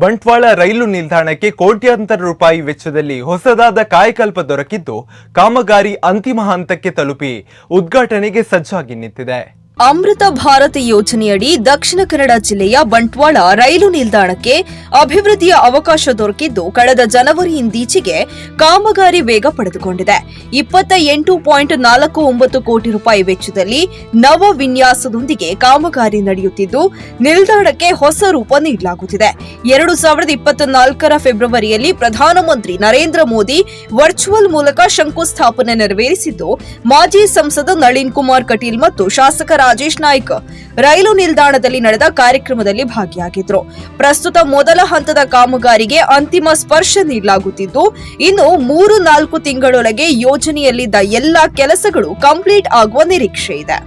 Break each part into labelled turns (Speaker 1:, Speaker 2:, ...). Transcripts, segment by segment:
Speaker 1: ಬಂಟ್ವಾಳ ರೈಲು ನಿಲ್ದಾಣಕ್ಕೆ ಕೋಟ್ಯಾಂತರ ರೂಪಾಯಿ ವೆಚ್ಚದಲ್ಲಿ ಹೊಸದಾದ ಕಾಯಕಲ್ಪ ದೊರಕಿದ್ದು ಕಾಮಗಾರಿ ಅಂತಿಮ ಹಂತಕ್ಕೆ ತಲುಪಿ ಉದ್ಘಾಟನೆಗೆ ಸಜ್ಜಾಗಿ ನಿಂತಿದೆ.
Speaker 2: ಅಮೃತ ಭಾರತ್ ಯೋಜನೆಯಡಿ ದಕ್ಷಿಣ ಕನ್ನಡ ಜಿಲ್ಲೆಯ ಬಂಟ್ವಾಳ ರೈಲು ನಿಲ್ದಾಣಕ್ಕೆ ಅಭಿವೃದ್ಧಿಯ ಅವಕಾಶ ದೊರಕಿದ್ದು ಕಳೆದ ಜನವರಿಯಿಂದೀಚೆಗೆ ಕಾಮಗಾರಿ ವೇಗ ಪಡೆದುಕೊಂಡಿದೆ. ಇಪ್ಪತ್ತ ಎಂಟು ಪಾಯಿಂಟ್ ನಾಲ್ಕು ಒಂಬತ್ತು ಕೋಟಿ ರೂಪಾಯಿ ವೆಚ್ಚದಲ್ಲಿ ನವ ವಿನ್ಯಾಸದೊಂದಿಗೆ ಕಾಮಗಾರಿ ನಡೆಯುತ್ತಿದ್ದು, ನಿಲ್ದಾಣಕ್ಕೆ ಹೊಸ ರೂಪ ನೀಡಲಾಗುತ್ತಿದೆ. ಎರಡು ಸಾವಿರದ ಇಪ್ಪತ್ನಾಲ್ಕರ ಫೆಬ್ರವರಿಯಲ್ಲಿ ಪ್ರಧಾನಮಂತ್ರಿ ನರೇಂದ್ರ ಮೋದಿ ವರ್ಚುವಲ್ ಮೂಲಕ ಶಂಕುಸ್ಥಾಪನೆ ನೆರವೇರಿಸಿದ್ದು, ಮಾಜಿ ಸಂಸದ ನಳಿನ್ ಕುಮಾರ್ ಕಟೀಲ್ ಮತ್ತು ಶಾಸಕ ರಾಜೇಶ್ ನಾಯ್ಕ್ ರೈಲು ನಿಲ್ದಾಣದಲ್ಲಿ ನಡೆದ ಕಾರ್ಯಕ್ರಮದಲ್ಲಿ ಭಾಗಿಯಾಗಿದ್ರು. ಪ್ರಸ್ತುತ ಮೊದಲ ಹಂತದ ಕಾಮಗಾರಿಗೆ ಅಂತಿಮ ಸ್ಪರ್ಶ ನೀಡಲಾಗುತ್ತಿದ್ದು, ಇನ್ನು ಮೂರು ನಾಲ್ಕು ತಿಂಗಳೊಳಗೆ ಯೋಜನೆಯಲ್ಲಿದ್ದ ಎಲ್ಲಾ ಕೆಲಸಗಳು ಕಂಪ್ಲೀಟ್ ಆಗುವ ನಿರೀಕ್ಷೆ ಇದೆ.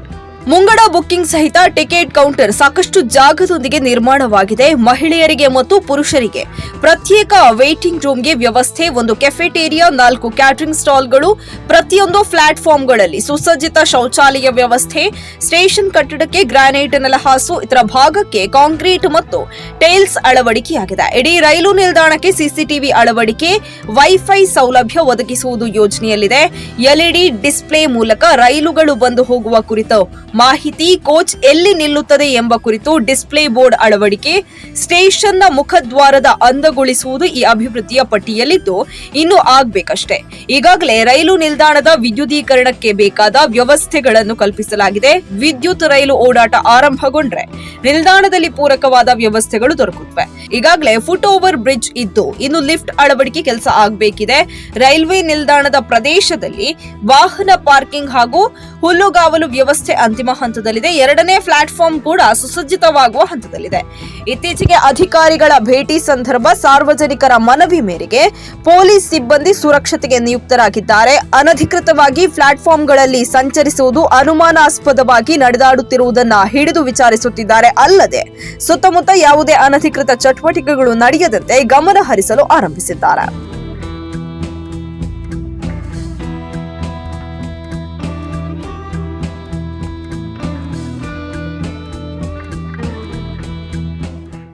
Speaker 2: ಮುಂಗಡ ಬುಕ್ಕಿಂಗ್ ಸಹಿತ ಟಿಕೆಟ್ ಕೌಂಟರ್ ಸಾಕಷ್ಟು ಜಾಗದೊಂದಿಗೆ ನಿರ್ಮಾಣವಾಗಿದೆ. ಮಹಿಳೆಯರಿಗೆ ಮತ್ತು ಪುರುಷರಿಗೆ ಪ್ರತ್ಯೇಕ ವೇಟಿಂಗ್ ರೂಮ್ಗೆ ವ್ಯವಸ್ಥೆ, ಒಂದು ಕೆಫೆಟೇರಿಯಾ ನಾಲ್ಕು ಕ್ಯಾಟರಿಂಗ್ ಸ್ಟಾಲ್ಗಳು ಪ್ರತಿಯೊಂದು ಪ್ಲಾಟ್ಫಾರ್ಮ್ಗಳಲ್ಲಿ ಸುಸಜ್ಜಿತ ಶೌಚಾಲಯ ವ್ಯವಸ್ಥೆ ಸ್ಟೇಷನ್ ಕಟ್ಟಡಕ್ಕೆ ಗ್ರಾನೈಟ್ ನೆಲಹಾಸು, ಇತರ ಭಾಗಕ್ಕೆ ಕಾಂಕ್ರೀಟ್ ಮತ್ತು ಟೈಲ್ಸ್ ಅಳವಡಿಕೆಯಾಗಿದೆ. ಇಡೀ ರೈಲು ನಿಲ್ದಾಣಕ್ಕೆ ಸಿಸಿಟಿವಿ ಅಳವಡಿಕೆ ವೈಫೈ ಸೌಲಭ್ಯ ಒದಗಿಸುವುದು ಯೋಜನೆಯಲ್ಲಿದೆ. ಎಲ್ಇಡಿ ಡಿಸ್ಪ್ಲೇ ಮೂಲಕ ರೈಲುಗಳು ಬಂದು ಹೋಗುವ ಕುರಿತು ಮಾಹಿತಿ ಕೋಚ್ ಎಲ್ಲಿ ನಿಲ್ಲುತ್ತದೆ ಎಂಬ ಕುರಿತು ಡಿಸ್ಪ್ಲೇ ಬೋರ್ಡ್ ಅಳವಡಿಕೆ, ಸ್ಟೇಷನ್ನ ಮುಖದ್ವಾರದ ಅಂದಗೊಳಿಸುವುದು ಈ ಅಭಿವೃದ್ಧಿಯ ಪಟ್ಟಿಯಲ್ಲಿದ್ದು ಇನ್ನು ಆಗ್ಬೇಕಷ್ಟೆ. ಈಗಾಗಲೇ ರೈಲು ನಿಲ್ದಾಣದ ವಿದ್ಯುದೀಕರಣಕ್ಕೆ ಬೇಕಾದ ವ್ಯವಸ್ಥೆಗಳನ್ನು ಕಲ್ಪಿಸಲಾಗಿದೆ. ವಿದ್ಯುತ್ ರೈಲು ಓಡಾಟ ಆರಂಭಗೊಂಡ್ರೆ ನಿಲ್ದಾಣದಲ್ಲಿ ಪೂರಕವಾದ ವ್ಯವಸ್ಥೆಗಳು ದೊರಕುತ್ತವೆ. ಈಗಾಗಲೇ ಫುಟ್ ಓವರ್ ಬ್ರಿಡ್ಜ್ ಇದ್ದು ಇನ್ನು ಲಿಫ್ಟ್ ಅಳವಡಿಕೆ ಕೆಲಸ ಆಗಬೇಕಿದೆ. ರೈಲ್ವೆ ನಿಲ್ದಾಣದ ಪ್ರದೇಶದಲ್ಲಿ ವಾಹನ ಪಾರ್ಕಿಂಗ್ ಹಾಗೂ ಹುಲ್ಲುಗಾವಲು ವ್ಯವಸ್ಥೆ ಅಂತಿಮ ಹಂತದಲ್ಲಿದೆ. ಎರಡನೇ ಪ್ಲಾಟ್ಫಾರ್ಮ್ ಕೂಡ ಸುಸಜ್ಜಿತವಾಗುವ ಹಂತದಲ್ಲಿದೆ. ಇತ್ತೀಚೆಗೆ ಅಧಿಕಾರಿಗಳ ಭೇಟಿ ಸಂದರ್ಭ ಸಾರ್ವಜನಿಕರ ಮನವಿ ಮೇರೆಗೆ ಪೊಲೀಸ್ ಸಿಬ್ಬಂದಿ ಸುರಕ್ಷತೆಗೆ ನಿಯುಕ್ತರಾಗಿದ್ದಾರೆ. ಅನಧಿಕೃತವಾಗಿ ಪ್ಲಾಟ್ಫಾರ್ಮ್ಗಳಲ್ಲಿ ಸಂಚರಿಸುವುದು ಅನುಮಾನಾಸ್ಪದವಾಗಿ ನಡೆದಾಡುತ್ತಿರುವುದನ್ನು ಹಿಡಿದು ವಿಚಾರಿಸುತ್ತಿದ್ದಾರೆ. ಅಲ್ಲದೆ, ಸುತ್ತಮುತ್ತ ಯಾವುದೇ ಅನಧಿಕೃತ ಚಟುವಟಿಕೆಗಳು ನಡೆಯದಂತೆ ಗಮನ ಹರಿಸಲು ಆರಂಭಿಸಿದ್ದಾರೆ.